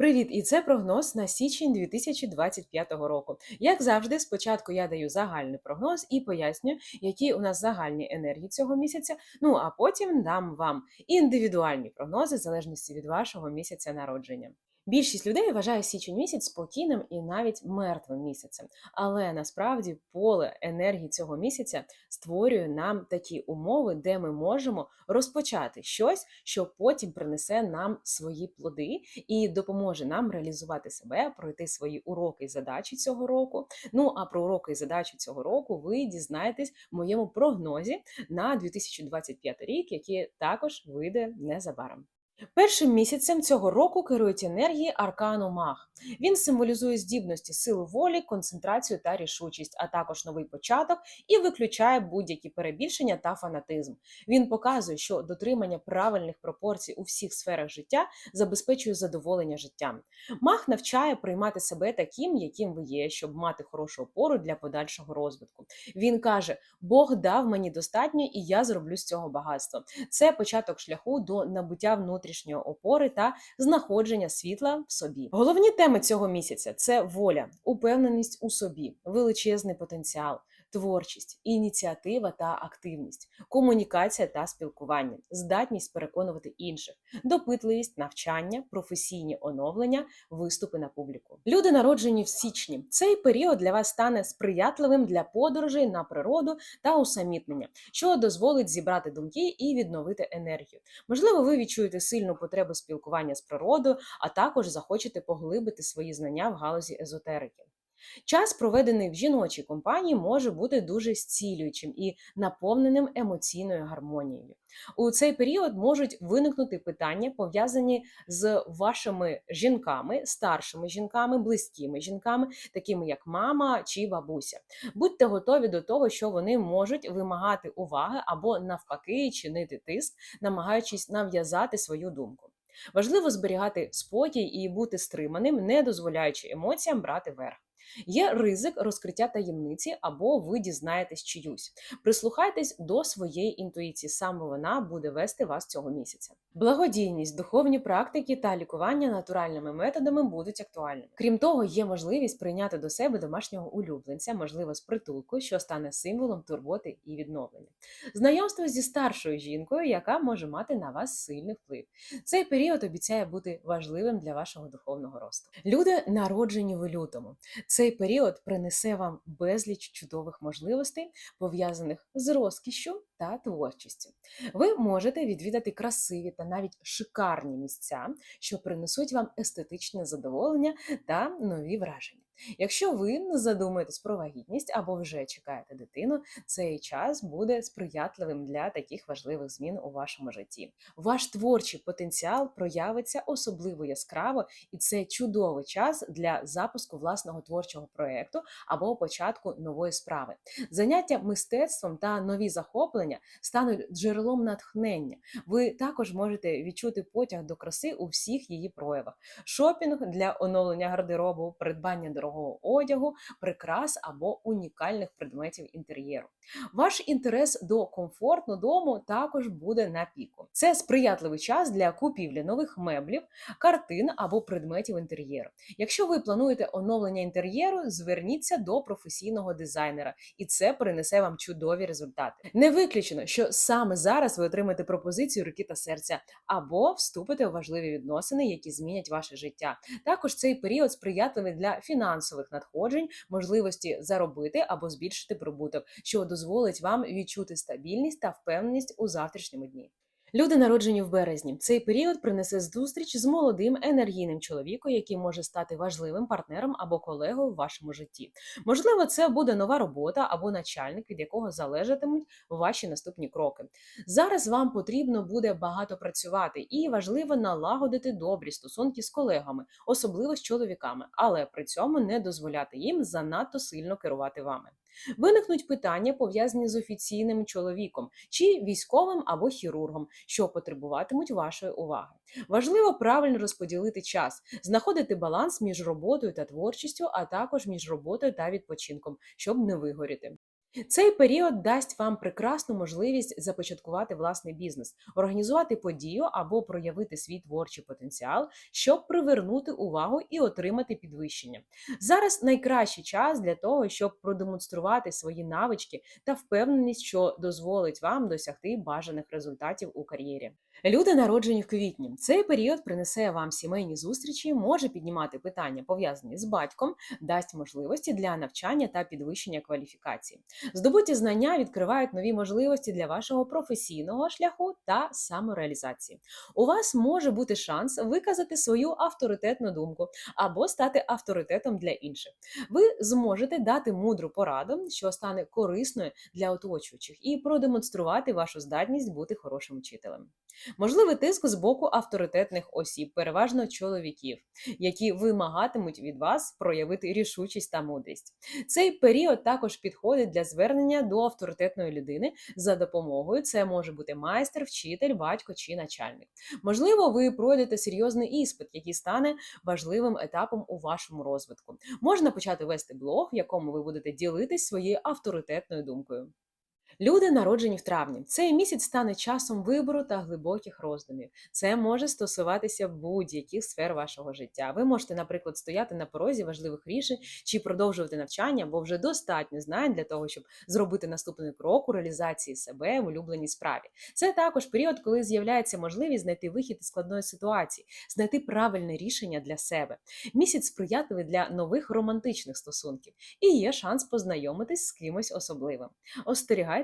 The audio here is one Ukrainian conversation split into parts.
Привіт! І це прогноз на січень 2025 року. Як завжди, спочатку я даю загальний прогноз і пояснюю, які у нас загальні енергії цього місяця. Ну а потім дам вам індивідуальні прогнози в залежності від вашого місяця народження. Більшість людей вважає січень місяць спокійним і навіть мертвим місяцем. Але насправді поле енергії цього місяця створює нам такі умови, де ми можемо розпочати щось, що потім принесе нам свої плоди і допоможе нам реалізувати себе, пройти свої уроки і задачі цього року. Ну а про уроки і задачі цього року ви дізнаєтесь в моєму прогнозі на 2025 рік, який також вийде незабаром. Першим місяцем цього року керують енергії аркану Маг. Він символізує здібності, силу волі, концентрацію та рішучість, а також новий початок і виключає будь-які перебільшення та фанатизм. Він показує, що дотримання правильних пропорцій у всіх сферах життя забезпечує задоволення життям. Маг навчає приймати себе таким, яким ви є, щоб мати хорошу опору для подальшого розвитку. Він каже: Бог дав мені достатньо, і я зроблю з цього багатство. Це початок шляху до набуття внутрішньої опори та знаходження світла в собі. Головні теми цього місяця це воля, упевненість у собі, величезний потенціал, творчість, ініціатива та активність, комунікація та спілкування, здатність переконувати інших, допитливість, навчання, професійні оновлення, виступи на публіку. Люди народжені в січні. Цей період для вас стане сприятливим для подорожей на природу та усамітнення, що дозволить зібрати думки і відновити енергію. Можливо, ви відчуєте сильну потребу спілкування з природою, а також захочете поглибити свої знання в галузі езотерики. Час, проведений в жіночій компанії, може бути дуже зцілюючим і наповненим емоційною гармонією. У цей період можуть виникнути питання, пов'язані з вашими жінками, старшими жінками, близькими жінками, такими як мама чи бабуся. Будьте готові до того, що вони можуть вимагати уваги або навпаки чинити тиск, намагаючись нав'язати свою думку. Важливо зберігати спокій і бути стриманим, не дозволяючи емоціям брати верх. Є ризик розкриття таємниці, або ви дізнаєтесь чиюсь. Прислухайтесь до своєї інтуїції, саме вона буде вести вас цього місяця. Благодійність, духовні практики та лікування натуральними методами будуть актуальними. Крім того, є можливість прийняти до себе домашнього улюбленця, можливо, з притулку, що стане символом турботи і відновлення. Знайомство зі старшою жінкою, яка може мати на вас сильний вплив. Цей період обіцяє бути важливим для вашого духовного росту. Люди народжені в лютому. Цей період принесе вам безліч чудових можливостей, пов'язаних з розкішю та творчістю. Ви можете відвідати красиві та навіть шикарні місця, що принесуть вам естетичне задоволення та нові враження. Якщо ви задумаєтесь про вагітність або вже чекаєте дитину, цей час буде сприятливим для таких важливих змін у вашому житті. Ваш творчий потенціал проявиться особливо яскраво, і це чудовий час для запуску власного творчого проєкту або початку нової справи. Заняття мистецтвом та нові захоплення стануть джерелом натхнення. Ви також можете відчути потяг до краси у всіх її проявах. Шопінг для оновлення гардеробу, придбання дорогого одягу, прикрас або унікальних предметів інтер'єру. Ваш інтерес до комфортного дому також буде на піку. Це сприятливий час для купівлі нових меблів, картин або предметів інтер'єру. Якщо ви плануєте оновлення інтер'єру, зверніться до професійного дизайнера, і це принесе вам чудові результати. Не виключено, що саме зараз ви отримаєте пропозицію руки та серця або вступите у важливі відносини, які змінять ваше життя. Також цей період сприятливий для фінансових надходжень, можливості заробити або збільшити прибуток, що дозволить вам відчути стабільність та впевненість у завтрашньому дні. Люди, народжені в березні, цей період принесе зустріч з молодим енергійним чоловіком, який може стати важливим партнером або колегою в вашому житті. Можливо, це буде нова робота або начальник, від якого залежатимуть ваші наступні кроки. Зараз вам потрібно буде багато працювати, і важливо налагодити добрі стосунки з колегами, особливо з чоловіками, але при цьому не дозволяти їм занадто сильно керувати вами. Виникнуть питання, пов'язані з офіційним чоловіком чи військовим або хірургом, що потребуватимуть вашої уваги. Важливо правильно розподілити час, знаходити баланс між роботою та творчістю, а також між роботою та відпочинком, щоб не вигоріти. Цей період дасть вам прекрасну можливість започаткувати власний бізнес, організувати подію або проявити свій творчий потенціал, щоб привернути увагу і отримати підвищення. Зараз найкращий час для того, щоб продемонструвати свої навички та впевненість, що дозволить вам досягти бажаних результатів у кар'єрі. Люди, народжені в квітні, цей період принесе вам сімейні зустрічі, може піднімати питання пов'язані з батьком, дасть можливості для навчання та підвищення кваліфікації. Здобуті знання відкривають нові можливості для вашого професійного шляху та самореалізації. У вас може бути шанс виказати свою авторитетну думку або стати авторитетом для інших. Ви зможете дати мудру пораду, що стане корисною для оточуючих, і продемонструвати вашу здатність бути хорошим вчителем. Можливий тиск з боку авторитетних осіб, переважно чоловіків, які вимагатимуть від вас проявити рішучість та мудрість. Цей період також підходить для звернення до авторитетної людини за допомогою. Це може бути майстер, вчитель, батько чи начальник. Можливо, ви пройдете серйозний іспит, який стане важливим етапом у вашому розвитку. Можна почати вести блог, в якому ви будете ділитись своєю авторитетною думкою. Люди, народжені в травні, цей місяць стане часом вибору та глибоких роздумів. Це може стосуватися будь-яких сфер вашого життя. Ви можете, наприклад, стояти на порозі важливих рішень чи продовжувати навчання, бо вже достатньо знань для того, щоб зробити наступний крок у реалізації себе в улюбленій справі. Це також період, коли з'являється можливість знайти вихід із складної ситуації, знайти правильне рішення для себе. Місяць сприятливий для нових романтичних стосунків і є шанс познайомитись з кимось особливим.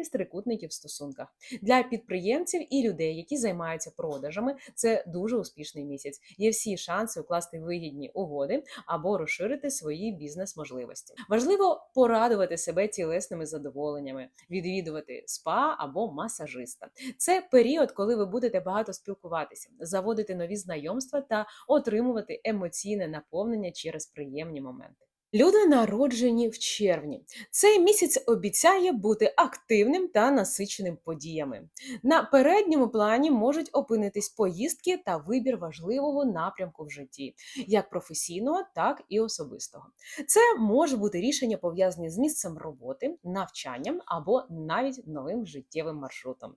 Остерігайтесь трикутників в стосунках. Для підприємців і людей, які займаються продажами, це дуже успішний місяць. Є всі шанси укласти вигідні угоди або розширити свої бізнес-можливості. Важливо порадувати себе тілесними задоволеннями, відвідувати спа або масажиста. Це період, коли ви будете багато спілкуватися, заводити нові знайомства та отримувати емоційне наповнення через приємні моменти. Люди народжені в червні. Цей місяць обіцяє бути активним та насиченим подіями. На передньому плані можуть опинитись поїздки та вибір важливого напрямку в житті, як професійного, так і особистого. Це може бути рішення пов'язані з місцем роботи, навчанням або навіть новим життєвим маршрутом.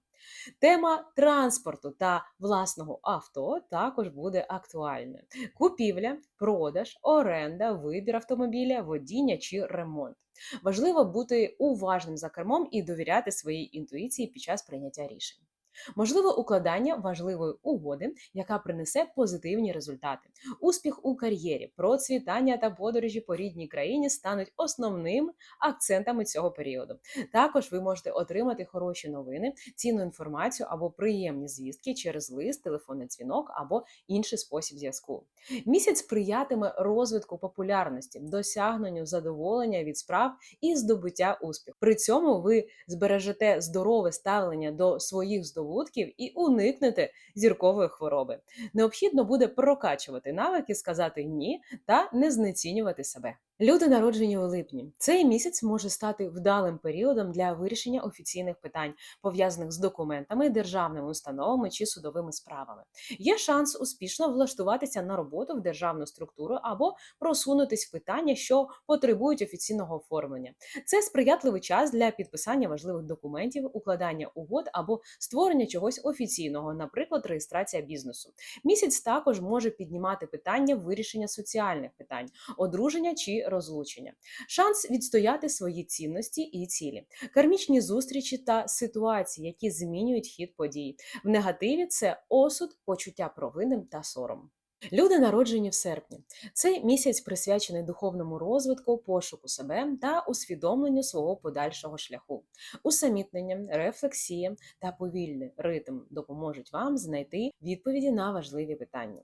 Тема транспорту та власного авто також буде актуальною. Купівля, продаж, оренда, вибір автомобіля, водіння чи ремонт. Важливо бути уважним за кермом і довіряти своїй інтуїції під час прийняття рішень. Можливо, укладання важливої угоди, яка принесе позитивні результати. Успіх у кар'єрі, процвітання та подорожі по рідній країні стануть основним акцентами цього періоду. Також ви можете отримати хороші новини, цінну інформацію або приємні звістки через лист, телефонний дзвінок або інший спосіб зв'язку. Місяць сприятиме розвитку популярності, досягненню задоволення від справ і здобуття успіху. При цьому ви збережете здорове ставлення до своїх здобутків здобутків і уникнете зіркової хвороби. Необхідно буде прокачувати навики, сказати ні та не знецінювати себе. Люди, народжені у липні, цей місяць може стати вдалим періодом для вирішення офіційних питань, пов'язаних з документами, державними установами чи судовими справами. Є шанс успішно влаштуватися на роботу в державну структуру або просунутись в питання, що потребують офіційного оформлення. Це сприятливий час для підписання важливих документів, укладання угод або створення чогось офіційного, наприклад, реєстрація бізнесу. Місяць також може піднімати питання вирішення соціальних питань, одруження чи розлучення, шанс відстояти свої цінності і цілі, кармічні зустрічі та ситуації, які змінюють хід подій. В негативі це осуд, почуття провини та сором. Люди народжені в серпні. Цей місяць присвячений духовному розвитку, пошуку себе та усвідомленню свого подальшого шляху. Усамітнення, рефлексія та повільний ритм допоможуть вам знайти відповіді на важливі питання.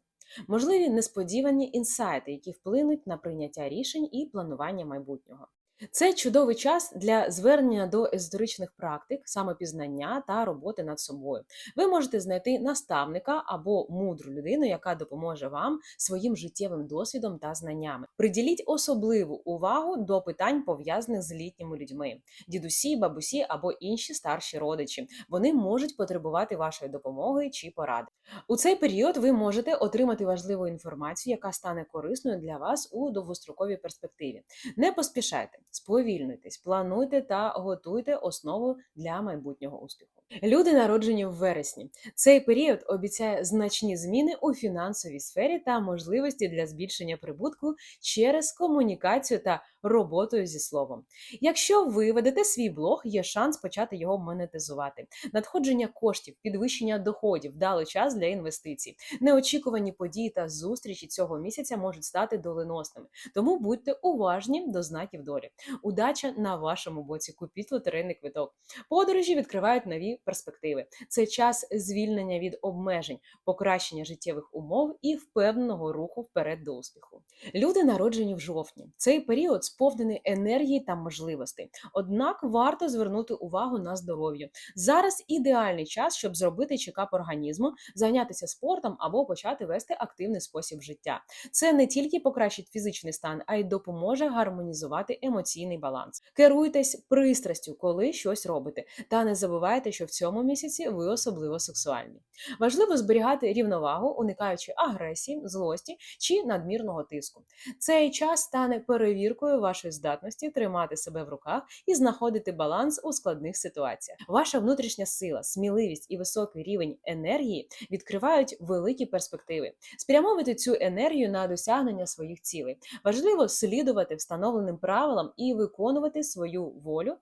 Можливі несподівані інсайти, які вплинуть на прийняття рішень і планування майбутнього. Це чудовий час для звернення до езотеричних практик, самопізнання та роботи над собою. Ви можете знайти наставника або мудру людину, яка допоможе вам своїм життєвим досвідом та знаннями. Приділіть особливу увагу до питань, пов'язаних з літніми людьми, дідусі, бабусі або інші старші родичі. Вони можуть потребувати вашої допомоги чи поради. У цей період ви можете отримати важливу інформацію, яка стане корисною для вас у довгостроковій перспективі. Не поспішайте. Сповільнуйтесь, плануйте та готуйте основу для майбутнього успіху. Люди, народжені в вересні, цей період обіцяє значні зміни у фінансовій сфері та можливості для збільшення прибутку через комунікацію та роботою зі словом. Якщо ви ведете свій блог, є шанс почати його монетизувати. Надходження коштів, підвищення доходів, вдалий час для інвестицій. Неочікувані події та зустрічі цього місяця можуть стати доленосними. Тому будьте уважні до знаків долі. Удача на вашому боці. Купіть лотерейний квиток. Подорожі відкривають нові перспективи. Це час звільнення від обмежень, покращення життєвих умов і впевненого руху вперед до успіху. Люди народжені в жовтні. Цей період сповнений енергії та можливостей. Однак варто звернути увагу на здоров'я. Зараз ідеальний час, щоб зробити чекап організму, зайнятися спортом або почати вести активний спосіб життя. Це не тільки покращить фізичний стан, а й допоможе гармонізувати емоційний баланс. Керуйтесь пристрастю, коли щось робите, та не забувайте, що в цьому місяці ви особливо сексуальні. Важливо зберігати рівновагу, уникаючи агресії, злості чи надмірного тиску. Цей час стане перевіркою вашої здатності тримати себе в руках і знаходити баланс у складних ситуаціях. Ваша внутрішня сила, сміливість і високий рівень енергії відкривають великі перспективи. Спрямовуйте цю енергію на досягнення своїх цілей. Важливо слідувати встановленим правилам і виконувати свою волю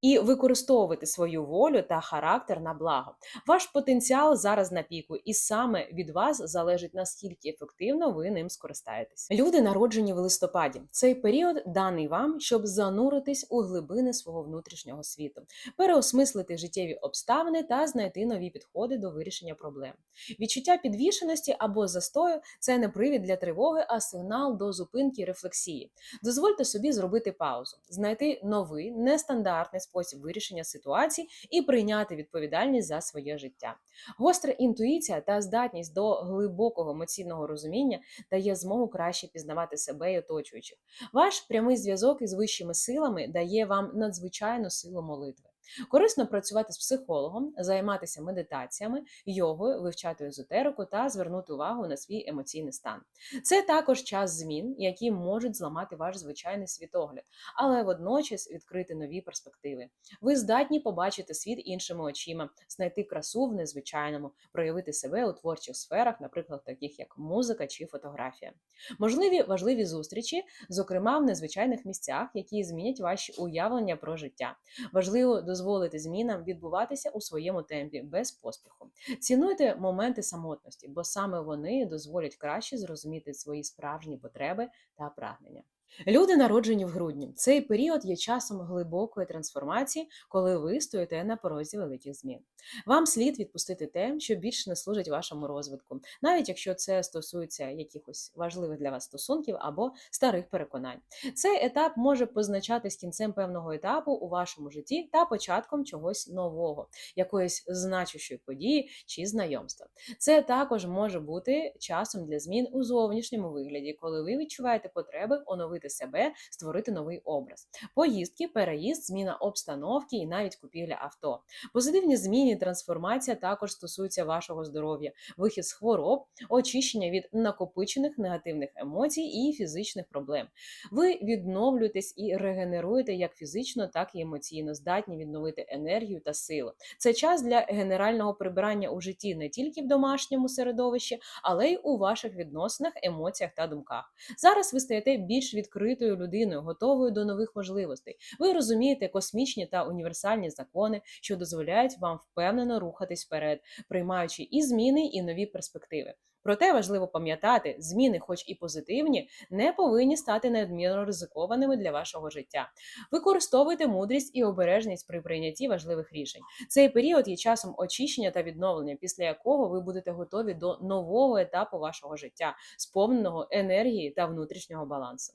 і використовувати свою волю та характер на благо. Ваш потенціал зараз на піку, і саме від вас залежить наскільки ефективно ви ним скористаєтесь. Люди народжені в листопаді. Цей період даний вам, щоб зануритись у глибини свого внутрішнього світу, переосмислити життєві обставини та знайти нові підходи до вирішення проблем. Відчуття підвішеності або застою це не привід для тривоги, а сигнал до зупинки рефлексії. Дозвольте собі зробити паузу, знайти новий нестандартний спосіб вирішення ситуацій і прийняти відповідальність за своє життя. Гостра інтуїція та здатність до глибокого емоційного розуміння дає змогу краще пізнавати себе і оточуючих. Ваш прямий зв'язок із вищими силами дає вам надзвичайну силу молитви. Корисно працювати з психологом, займатися медитаціями, йогою, вивчати езотерику та звернути увагу на свій емоційний стан. Це також час змін, які можуть зламати ваш звичайний світогляд, але водночас відкрити нові перспективи. Ви здатні побачити світ іншими очима, знайти красу в незвичайному, проявити себе у творчих сферах, наприклад, таких як музика чи фотографія. Можливі важливі зустрічі, зокрема в незвичайних місцях, які змінять ваші уявлення про життя. Важливо дозволити змінам відбуватися у своєму темпі без поспіху. Цінуйте моменти самотності, бо саме вони дозволять краще зрозуміти свої справжні потреби та прагнення. Люди народжені в грудні. Цей період є часом глибокої трансформації, коли ви стоїте на порозі великих змін. Вам слід відпустити те, що більше не служить вашому розвитку, навіть якщо це стосується якихось важливих для вас стосунків або старих переконань. Цей етап може позначатись кінцем певного етапу у вашому житті та початком чогось нового, якоїсь значущої події чи знайомства. Це також може бути часом для змін у зовнішньому вигляді, коли ви відчуваєте потреби оновити себе, створити новий образ. Поїздки, переїзд, зміна обстановки і навіть купівля авто. Позитивні зміни, трансформація також стосуються вашого здоров'я, вихід з хвороб, очищення від накопичених негативних емоцій і фізичних проблем. Ви відновлюєтесь і регенеруєте як фізично, так і емоційно, здатні відновити енергію та силу. Це час для генерального прибирання у житті не тільки в домашньому середовищі, але й у ваших відносинах, емоціях та думках. Зараз ви стаєте більш відкритою людиною, готовою до нових можливостей. Ви розумієте космічні та універсальні закони, що дозволяють вам впевнено рухатись вперед, приймаючи і зміни, і нові перспективи. Проте важливо пам'ятати, зміни, хоч і позитивні, не повинні стати надмірно ризикованими для вашого життя. Використовуйте мудрість і обережність при прийнятті важливих рішень. Цей період є часом очищення та відновлення, після якого ви будете готові до нового етапу вашого життя, сповненого енергії та внутрішнього балансу.